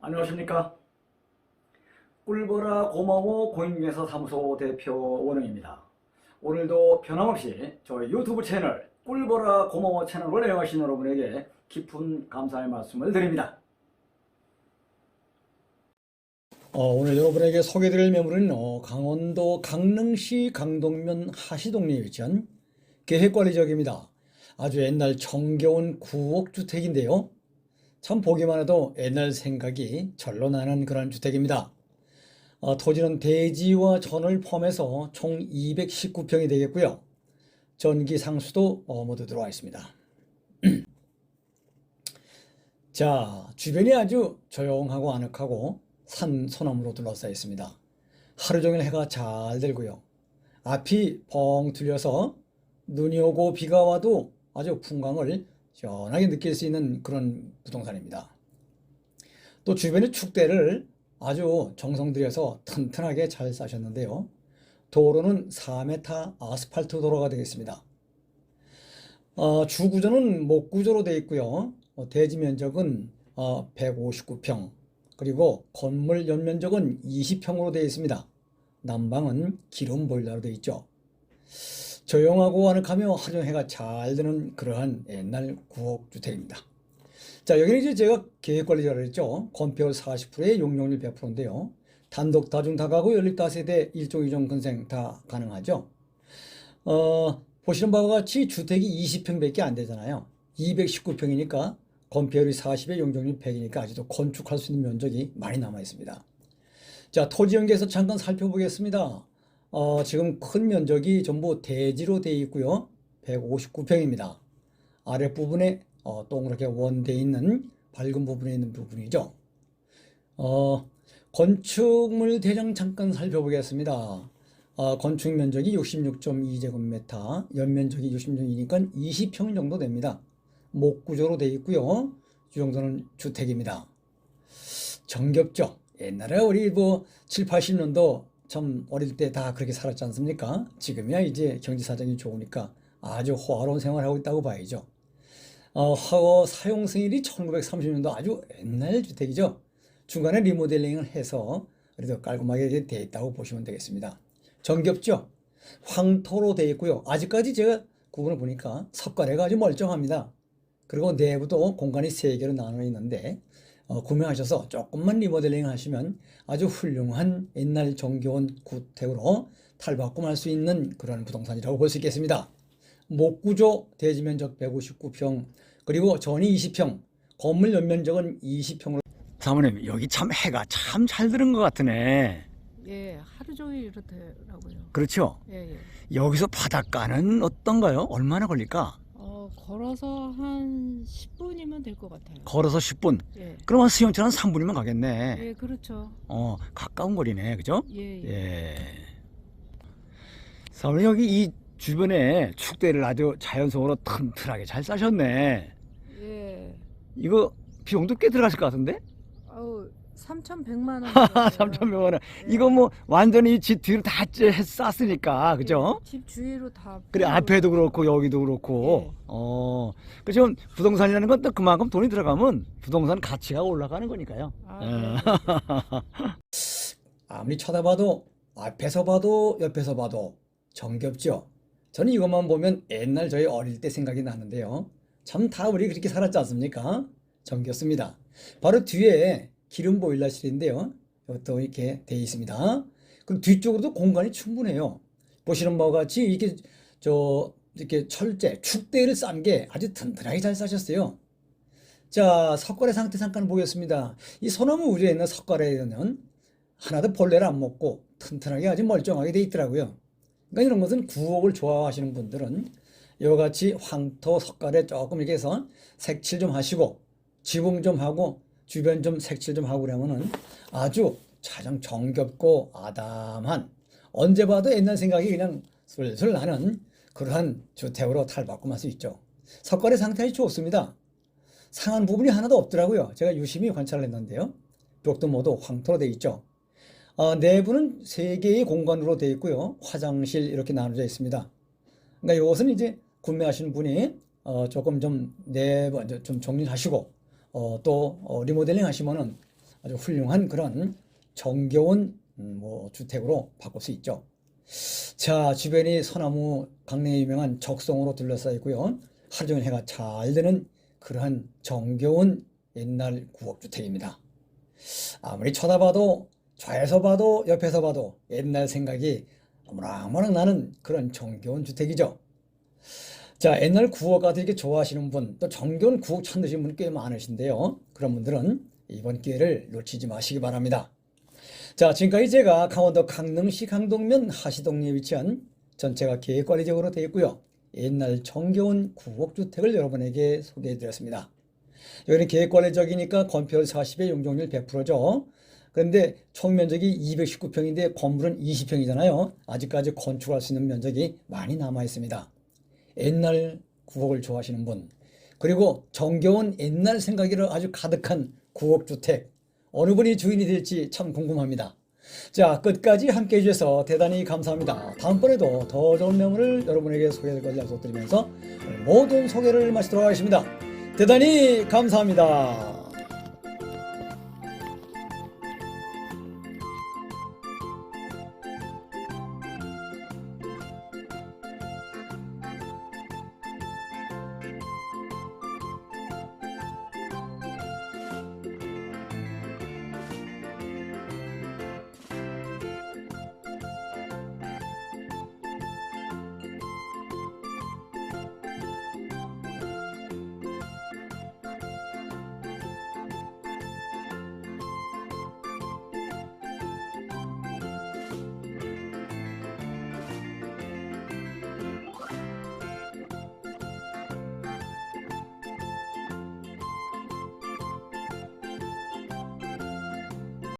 안녕하십니까. 꿀보라 고마워 공인중개사 사무소 대표 원흥입니다. 오늘도 변함없이 저희 유튜브 채널 꿀보라 고마워 채널을 애용하신 여러분에게 깊은 감사의 말씀을 드립니다. 어, 오늘 여러분에게 소개드릴 매물은 어, 강원도 강릉시 강동면 하시동리에 위치한 계획관리지역입니다. 아주 옛날 정겨운 구옥주택인데요. 참 보기만 해도 옛날 생각이 절로 나는 그런 주택입니다. 어, 토지는 대지와 전을 포함해서 총 219평이 되겠고요. 전기 상수도 어, 모두 들어와 있습니다. 자, 주변이 아주 조용하고 아늑하고 산 소나무로 둘러싸여 있습니다. 하루 종일 해가 잘 들고요. 앞이 뻥 뚫려서 눈이 오고 비가 와도 아주 풍광을 시원하게 느낄 수 있는 그런 부동산입니다. 또 주변의 축대를 아주 정성 들여서 튼튼하게 잘 싸셨는데요. 도로는 4m 아스팔트 도로가 되겠습니다. 어, 주구조는 목구조로 되어 있고요. 어, 대지 면적은 어, 159평, 그리고 건물 연면적은 20평으로 되어 있습니다. 난방은 기름 보일러로 되어 있죠. 조용하고 아늑하며 하루 해가 잘 드는 그러한 옛날 구옥 주택입니다. 자, 여기는 이제 제가 계획관리자를 했죠. 건폐율 40%에 용적률 100%인데요. 단독, 다중, 다가구, 연립, 다세대, 일종, 이종, 근생 다 가능하죠. 어, 보시는 바와 같이 주택이 20평밖에 안 되잖아요. 219평이니까 건폐율이 40에 용적률 100이니까 아직도 건축할 수 있는 면적이 많이 남아 있습니다. 자, 토지 연계에서 잠깐 살펴보겠습니다. 어, 지금 큰 면적이 전부 대지로 되어 있고요. 159평입니다. 아랫부분에 어, 동그랗게 원돼 있는 밝은 부분에 있는 부분이죠. 어, 건축물 대장 잠깐 살펴보겠습니다. 어, 건축 면적이 66.2제곱미터, 연면적이 66이니까 20평 정도 됩니다. 목구조로 되어 있고요. 주정도는 주택입니다. 정겹죠? 옛날에 우리 뭐 7, 80년도 참 어릴 때 다 그렇게 살았지 않습니까? 지금이야 이제 경제 사정이 좋으니까 아주 호화로운 생활을 하고 있다고 봐야죠. 어, 하고 사용 승일이 1930년도 아주 옛날 주택이죠. 중간에 리모델링을 해서 그래도 깔끔하게 되어 있다고 보시면 되겠습니다. 정겹죠? 황토로 되어 있고요. 아직까지 제가 구분을 보니까 석가래가 아주 멀쩡합니다. 그리고 내부도 공간이 세 개로 나눠 있는데 어, 구매하셔서 조금만 리모델링 하시면 아주 훌륭한 옛날 정겨운 구택으로 탈바꿈할 수 있는 그런 부동산이라고 볼 수 있겠습니다. 목구조 대지 면적 159평 그리고 전이 20평 건물 연면적은 20평으로 사모님 여기 참 해가 참잘 드는 것 같으네 예, 하루 종일 이렇더라고요. 그렇죠 예, 예. 여기서 바닷가는 어떤가요 얼마나 걸릴까 어, 걸어서 한 10분이면 될 것 같아요. 걸어서 10분 예. 그러면 수영차 한 3분이면 가겠네 예, 그렇죠. 어 가까운 거리네 그죠 예, 예. 예. 사모님 여기 이 주변에 축대를 아주 자연성으로 튼튼하게 잘 싸셨네. 예. 이거 비용도 꽤 들어갔을 것 같은데? 아우, 3,100만 원. 3천명 원. 이거 뭐 완전히 집 뒤로 다 째- 쌌으니까 그죠? 집 주위로 다. 그래 풀어- 앞에도 그렇고 여기도 그렇고. 예. 어. 그죠? 부동산이라는 건 또 그만큼 돈이 들어가면 부동산 가치가 올라가는 거니까요. 아, 예. 네. 아무리 쳐다봐도 앞에서 봐도 옆에서 봐도 정겹죠. 저는 이것만 보면 옛날 저희 어릴 때 생각이 나는데요. 참 다 우리 그렇게 살았지 않습니까? 정겹습니다. 바로 뒤에 기름 보일러실인데요. 이것도 이렇게 되어 있습니다. 그리고 뒤쪽으로도 공간이 충분해요. 보시는 바와 같이 이렇게 저 이렇게 철제 축대를 싼 게 아주 튼튼하게 잘 싸셨어요. 자, 석가래 상태 잠깐 보겠습니다. 이 소나무 우리에 있는 석가래는 하나도 벌레를 안 먹고 튼튼하게 아주 멀쩡하게 돼 있더라고요. 그러니까 이런 것은 구옥을 좋아하시는 분들은 이와 같이 황토 석가래 조금 이렇게 해서 색칠 좀 하시고 지붕 좀 하고 주변 좀 색칠 좀 하고 그러면은 아주 가장 정겹고 아담한 언제 봐도 옛날 생각이 그냥 술술 나는 그러한 주택으로 탈바꿈할 수 있죠. 석가래 상태 아주 좋습니다. 상한 부분이 하나도 없더라고요. 제가 유심히 관찰을 했는데요. 벽도 모두 황토로 되어 있죠. 어, 내부는 세 개의 공간으로 되어 있고요. 화장실 이렇게 나눠져 있습니다. 그러니까 이것은 이제 구매하시는 분이 어, 조금 좀 내부 좀 정리하시고 어, 또 어, 리모델링 하시면은 아주 훌륭한 그런 정겨운 음, 뭐 주택으로 바꿀 수 있죠. 자, 주변이 소나무 강릉에 유명한 적송으로 둘러싸여 있고요. 하루 종일 해가 잘 드는 그러한 정겨운 옛날 구옥주택입니다. 아무리 쳐다봐도 좌에서 봐도 옆에서 봐도 옛날 생각이 어머나어머나 나는 그런 정겨운 주택이죠. 자, 옛날 같은 이렇게 좋아하시는 분, 또 정겨운 구옥 찾으시는 분 꽤 많으신데요. 그런 분들은 이번 기회를 놓치지 마시기 바랍니다. 자, 지금까지 제가 강원도 강릉시 강동면 하시동리에 위치한 전체가 계획관리적으로 되어 있고요. 옛날 정겨운 구옥주택을 여러분에게 소개해 드렸습니다. 여기는 계획관리적이니까 건폐율 40에 용적률 100%죠. 그런데 총 면적이 219평인데 건물은 20평이잖아요. 아직까지 건축할 수 있는 면적이 많이 남아 있습니다. 옛날 구옥을 좋아하시는 분, 그리고 정겨운 옛날 생각이 아주 가득한 구옥주택, 어느 분이 주인이 될지 참 궁금합니다. 자, 끝까지 함께 해 주셔서 대단히 감사합니다. 다음번에도 더 좋은 매물을 여러분에게 소개할 것을 약속드리면서 모든 소개를 마치도록 하겠습니다. 대단히 감사합니다.